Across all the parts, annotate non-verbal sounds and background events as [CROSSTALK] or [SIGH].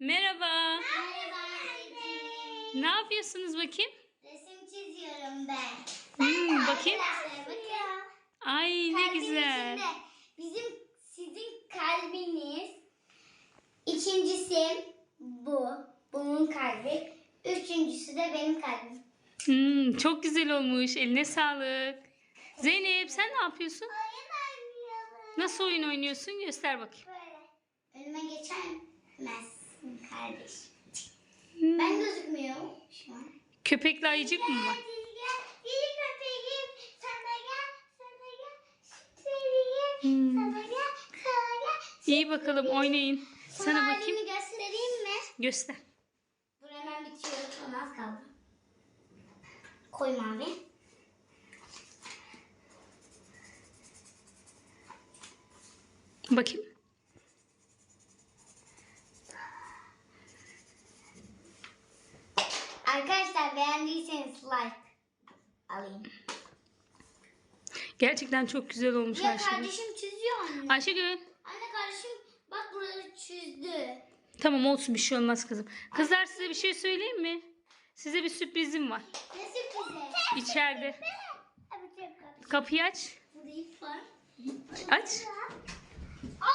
Merhaba. Merhaba anneciğim. Ne yapıyorsunuz bakayım? Resim çiziyorum ben. Hmm, bakayım. Ay ne Kalbin güzel. içinde Bizim sizin kalbiniz. İkincisi bu. Bunun kalbi. Üçüncüsü de benim kalbim. Hmm, çok güzel olmuş. Eline sağlık. Zeynep sen ne yapıyorsun? Oyun oynuyoruz. Nasıl oyun oynuyorsun? Göster bakayım. Böyle. Önüme geçemezsin kardeş. Hmm, Ben gözükmüyorum şu an. Köpekli ayıcık mı var? Sana. Sana. Hmm. Sana gel. Sana gel. İyi bakalım oynayın. Sana bakayım. halini göstereyim mi? Göster. Dur hemen bitiyor. Son az kaldı. Koy mavi. Bakayım. Arkadaşlar beğendiyseniz like alayım. Gerçekten çok güzel olmuş Ya Ayşegül. kardeşim çiziyor anne. Ayşegül. Anne kardeşim bak buraları çizdi. Tamam olsun bir şey olmaz kızım. Kızlar size bir şey söyleyeyim mi? Size bir sürprizim var. Ne sürprizi? İçeride. Evet. Kapıyı aç. İp var. Aç. Ay!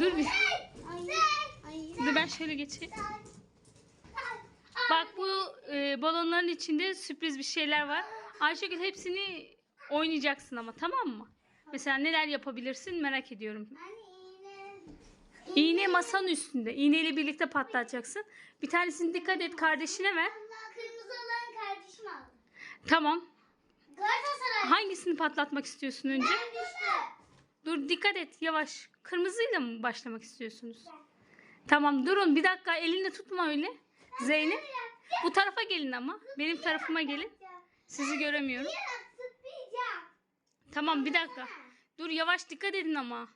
Dur bir. Dur ben şöyle geçeyim. Bak bu e, balonların içinde sürpriz bir şeyler var. Ayşegül hepsini oynayacaksın ama tamam mı? Mesela neler yapabilirsin merak ediyorum. İğne masanın üstünde. İğneyle birlikte patlatacaksın. Bir tanesini dikkat et kardeşine ver. Kırmızı olan kardeşim aldı. Tamam. Galatasaray. Hangisini patlatmak istiyorsun önce? Ben. Dur dikkat et yavaş. Kırmızıyla mı başlamak istiyorsunuz? Tamam durun bir dakika elini tutma öyle. Zeynep bu tarafa gelin ama. Benim tarafıma gelin. Sizi göremiyorum. Tamam bir dakika. Dur yavaş dikkat edin ama.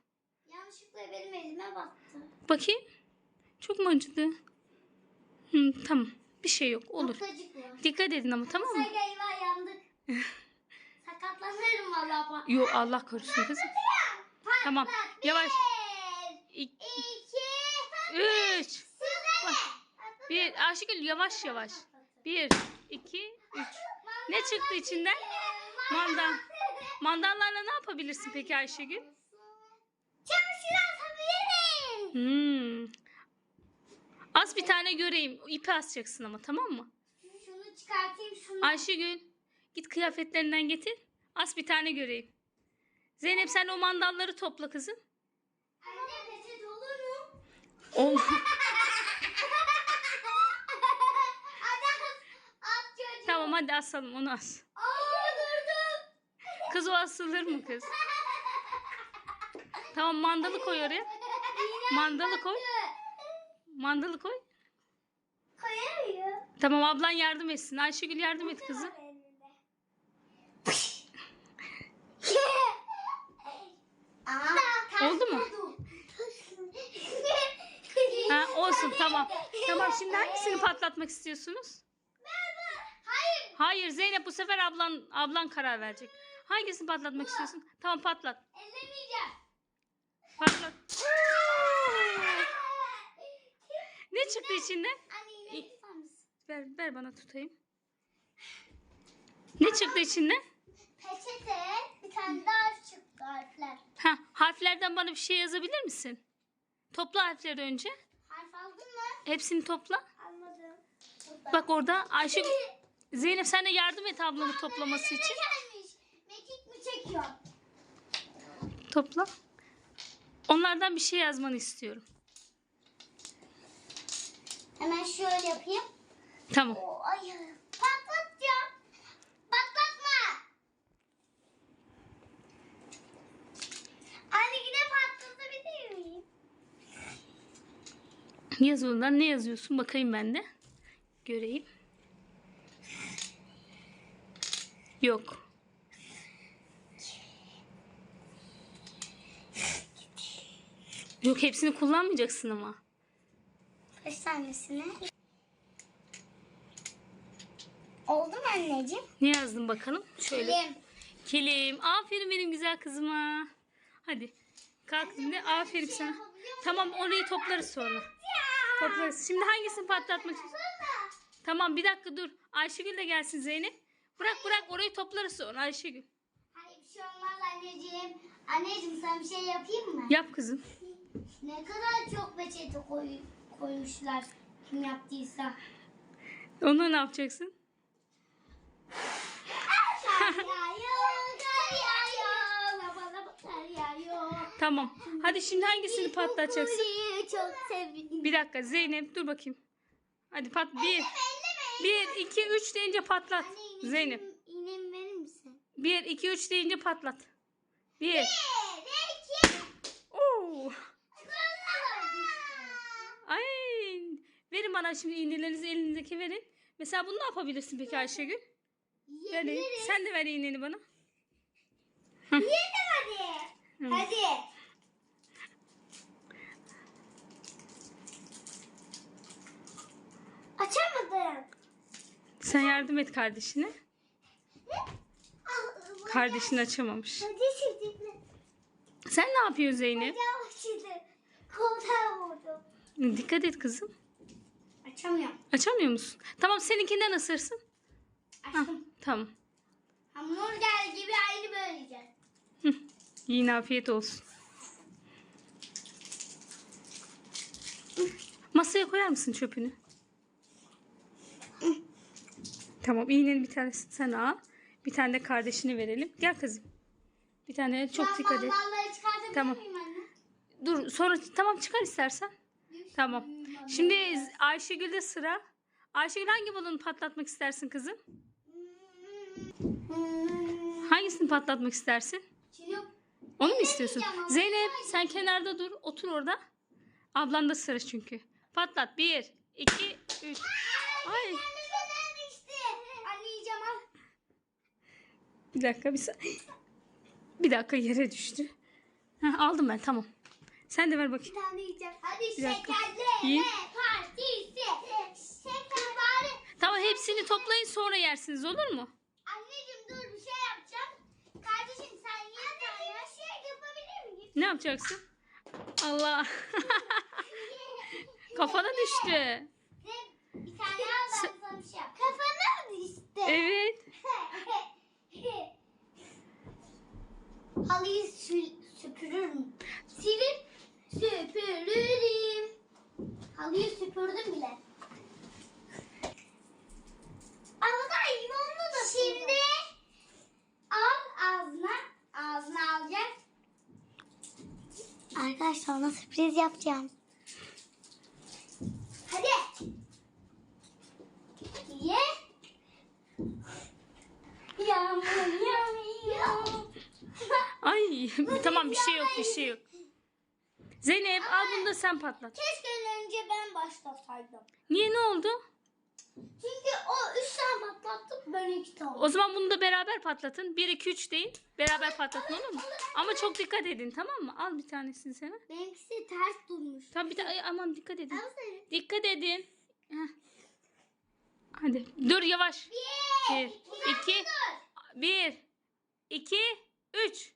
Yanlışlıkla benim elime battı. Bakayım. Çok mu acıdı? Hı, tamam. Bir şey yok. Olur. Dikkat edin ama tamam mı? Eyvah yandık. [LAUGHS] Sakatlanırım valla. Yok Allah korusun kızım. Tamam. Yavaş. İki, üç. Bir. Ayşegül yavaş yavaş. Bir, iki, üç. Ne çıktı içinden? Mandal. Mandallarla ne yapabilirsin peki Ayşegül? Çamaşır atabilirim. Hmm. Az bir tane göreyim. İpi asacaksın ama tamam mı? Şunu çıkartayım şunu. Ayşegül git kıyafetlerinden getir. As bir tane göreyim. Zeynep sen o mandalları topla kızım. Anne peçete olur mu? [LAUGHS] tamam hadi asalım onu as. Aa durdum. Kız o asılır mı kız? Tamam mandalı koy oraya. Mandalı koy. Mandalı koy. Koyamıyor. Tamam ablan yardım etsin. Ayşegül yardım et kızım. Oldu mu? Ha olsun tamam. Tamam şimdi hangisini patlatmak istiyorsunuz? Hayır. Zeynep bu sefer ablan ablan karar verecek. Hangisini patlatmak istiyorsun? Tamam patlat. Ellemeyeceğim. Patlat. [LAUGHS] Ne çıktı içinden? Anne yine tutar mısın? Ver, ver bana tutayım. Ne çıktı içinden? Peçete bir tane daha çıktı harfler. Ha, harflerden bana bir şey yazabilir misin? Topla harfleri önce. Harf aldın mı? Hepsini topla. Almadım. Bak orada Ayşe Zeynep sen de yardım et ablanı toplaması için. gelmiş. Mekik mi çekiyor? Topla. Onlardan bir şey yazmanı istiyorum. Hemen şöyle yapayım. Tamam. O ay patlatacağım. Patlatma. Anne yine patlatabilir miyim? Yaz oradan ne yazıyorsun bakayım ben de. Göreyim. Yok. Yok hepsini kullanmayacaksın ama. Kaç tanesini? Oldu mu anneciğim? Ne yazdın bakalım? Şöyle. Kilim. Kilim. Aferin benim güzel kızıma. Hadi. kalk şimdi. Aferin sana. Tamam orayı toplarız sonra. Toplarız. Şimdi hangisini patlatmak istiyorsun? Tamam bir dakika dur. Ayşegül de gelsin Zeynep. Bırak bırak orayı toplarız sonra Ayşegül. Hayır bir şey olmaz anneciğim. Anneciğim sana bir şey yapayım mı? Yap kızım. Ne kadar çok peçete koy, koymuşlar kim yaptıysa. Onu ne yapacaksın? Kar yağıyor, kar yağıyor, laba laba kar yağıyor. Tamam. Hadi şimdi hangisini patlatacaksın? Çok sevdim. Bir dakika Zeynep dur bakayım. Hadi pat. Bir, Elleme. bir, iki, üç deyince patlat. Zeynep. İğnemi verir misin? Bir, iki, üç deyince patlat. Bir. Bir, iki, Oo. Kırmızı. Ay. Verin bana şimdi iğnelerinizi elinizdeki verin. Mesela bunu ne yapabilirsin peki Ayşegül? Ver. Yiyebiliriz. Sen de ver iğneni bana. Yiyelim hadi. Hadi. Açamadım. Sen yardım et kardeşine. Kardeşin açamamış. Sen ne yapıyorsun Zeynep? Koltuğa vurdum. Dikkat et kızım. Açamıyorum. Açamıyor musun? Tamam seninkinden ısırsın. Hah, Açtım. tamam. Hamburger gibi aynı böyle yiyeceğiz. Hı. Yine afiyet olsun. Masaya koyar mısın çöpünü? Tamam iğnenin bir tanesini sen al. Bir tane de kardeşine verelim. Gel kızım. Bir tane de çok dikkat et. Tamam. Dur sonra tamam çıkar istersen. Tamam. Şimdi Ayşegül'de sıra. Ayşegül hangi balonu patlatmak istersin kızım? Hangisini patlatmak istersin? Onu mu istiyorsun? Zeynep sen kenarda dur. Otur orada. Ablan da sıra çünkü. Patlat. Bir, iki, üç. Ay. Anne ben düştü. Anne yiyeceğim al. Bir dakika bir sa- Bir dakika yere düştü. Heh, aldım ben tamam. Sen de ver Bir bakayım. tane yiyeceğim. Hadi Bir dakika. şekerleme Yiyin. partisi. Şeker bari. Tamam hepsini toplayın sonra yersiniz olur mu? Anneciğim dur bir şey yapacağım. Kardeşim sen ye Anne bir şey yapabilir miyim? Ne yapacaksın? Allah. [LAUGHS] Kafana düştü. Bir tane al ben sana bir şey yap. Kafana mı düştü? Evet. [LAUGHS] Halıyı sü- süpürürüm. Silip süpürürüm. Halıyı süpürdüm bile. Ama da limonlu da Şimdi al ağzına. Ağzına alacak. Arkadaşlar ona sürpriz yapacağım. Hadi. Ye. Yağmur yağmur. Ay tamam bir şey yok bir şey yok. Zeynep al bunu da sen patlat. Keşke önce ben başlasaydım. Niye ne oldu? Çünkü o üç tane patlattı ben iki tane. O zaman bunu da beraber patlatın. 1 2 3 deyin. Beraber patlatın olur mu? Ama çok dikkat edin tamam mı? Al bir tanesini sana. Benimkisi ters durmuş. Tamam bir ay, aman dikkat edin. Dikkat edin. Heh. Hadi. Dur yavaş. Bir, Bir, iki, dur. 1 2 3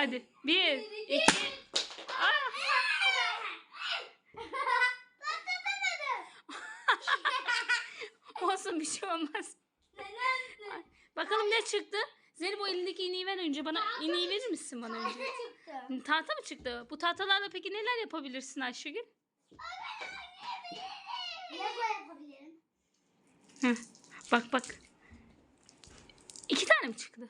Hadi. 1 2 Aa! Olsun bir şey olmaz. Neden? Bakalım ne çıktı? Zeynep o elindeki iğneyi ver önce bana. İğneyi verir misin bana önce? çıktı. Tahta mı çıktı? Bu tahtalarla peki neler yapabilirsin Ayşegül? Lego yapabilirim. Heh. Bak bak. İki tane mi çıktı?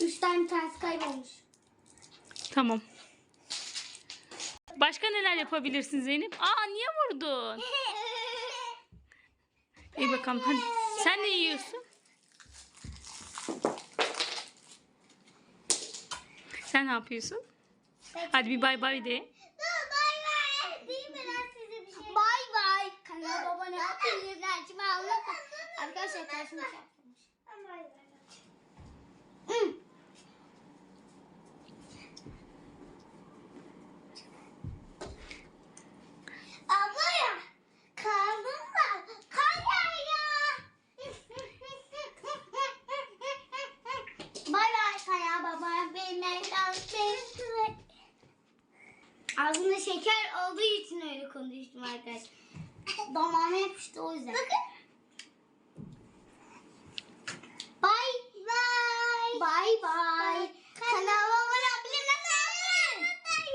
Üç tane ters kaybolmuş. Tamam. Başka neler yapabilirsin Zeynep? Aa niye vurdun? İyi bakalım hadi. Sen ne yiyorsun? Sen ne yapıyorsun? Hadi bir bay bay de. Bay bay. Bir şey? Kanal baba ne yapıyor? Arkadaşlar karşıma çarpmış. Bay bay. Abla ya. Karnım var. Kar yağıyor. Bay Ağzımda şeker olduğu için öyle konuştum arkadaşlar. Damağıma yapıştı o yüzden. Bakın